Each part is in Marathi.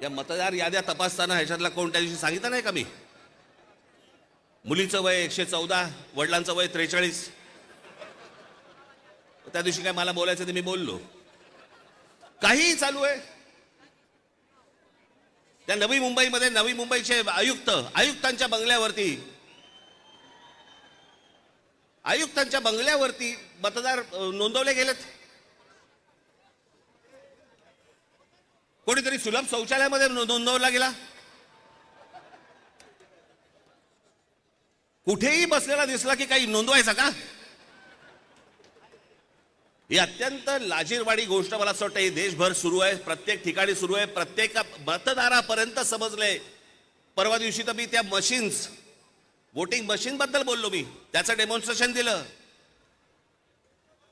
या मतदार याद्या तपासताना ह्याच्यातला कोण त्या दिवशी सांगितलं नाही का मी? मुलीचं वय एकशे चौदा वडिलांचं वय त्रेचाळीस. त्या दिवशी काय मला बोलायचं ते मी बोललो. काहीही चालू आहे. त्या नवी मुंबईमध्ये नवी मुंबईचे आयुक्त आयुक्तांच्या बंगल्यावरती आयुक्तांच्या बंगल्यावरती मतदार नोंदवले गेलेत. कोणीतरी सुलभ शौचालयामध्ये नोंदवला गेला. कुठेही बसलेला दिसला की काही नोंदवायचा का? ही अत्यंत लाजीरवाडी गोष्ट मला असं वाटतं ही देशभर सुरू आहे प्रत्येक ठिकाणी सुरू आहे प्रत्येक मतदारापर्यंत समजलंय परवा दिवशी तर मी त्या मशीन्स वोटिंग मशीन बद्दल बोललो मी. त्याचं डेमॉन्स्ट्रेशन दिलं.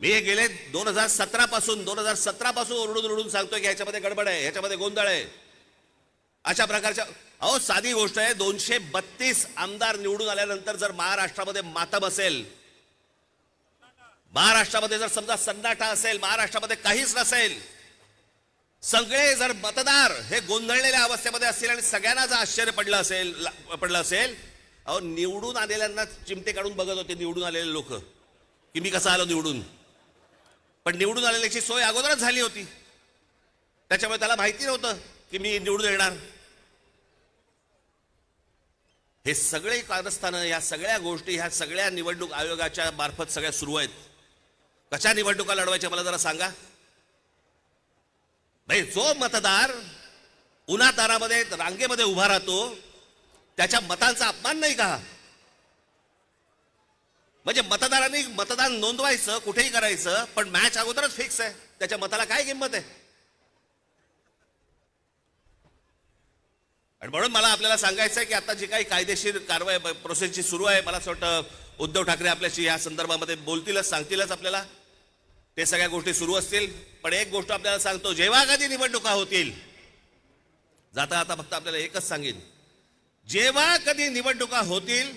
मी हे गेले दोन हजार सतरा पासून दोन हजार सतरा पासून ओरडून ओरडून सांगतोय की ह्याच्यामध्ये गडबड आहे ह्याच्यामध्ये गोंधळ आहे. अशा प्रकारच्या अहो साधी गोष्ट आहे दोनशे बत्तीस आमदार निवडून आल्यानंतर जर महाराष्ट्रामध्ये मातम असेल महाराष्ट्रामध्ये जर समजा सन्नाटा असेल महाराष्ट्रामध्ये काहीच नसेल सगळे जर मतदार हे गोंधळलेल्या अवस्थेमध्ये असतील आणि सगळ्यांना जर आश्चर्य पडलं असेल पडलं असेल अहो निवडून आलेल्यांना चिमटे काढून बघत होते निवडून आलेले लोक की मी कसं आलो निवडून? पण निवडून आलेल्याची सोय अगोदरच झाली होती. त्याच्यामुळे त्याला माहिती नव्हतं की मी निवडून येणार. हे सगळे कारस्थानं या सगळ्या गोष्टी ह्या सगळ्या निवडणूक आयोगाच्या मार्फत सगळ्या सुरू आहेत. कशा निवडणुका लढवायच्या मला जरा सांगा? भाई जो मतदार उन्हातारामध्ये रांगेमध्ये उभा राहतो त्याच्या मतांचा अपमान नाही का? म्हणजे मतदारांनी मतदान नोंदवायचं कुठेही करायचं पण मॅच अगोदरच फिक्स आहे. त्याच्या मताला काय किंमत आहे? आणि म्हणून मला आपल्याला सांगायचं आहे की आता जी काही कायदेशीर कारवाई प्रोसेसची सुरू आहे मला असं वाटतं उद्धव ठाकरे आपल्याशी या संदर्भामध्ये बोलतीलच सांगतीलच आपल्याला. ते सगळ्या गोष्टी सुरू असतील पण एक गोष्ट आपल्याला सांगतो जेव्हा कधी निवडणुका होतील जाता आता फक्त आपल्याला एकच सांगेन. जेव्हा कधी निवडणुका होतील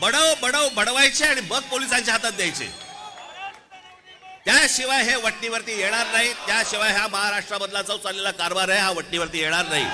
बडव बडव बडवायचे आणि मग पोलिसांच्या हातात द्यायचे. त्याशिवाय हे वटणीवरती येणार नाही. त्याशिवाय हा महाराष्ट्रामधला जो चाललेला कारभार आहे हा वटणीवरती येणार नाही.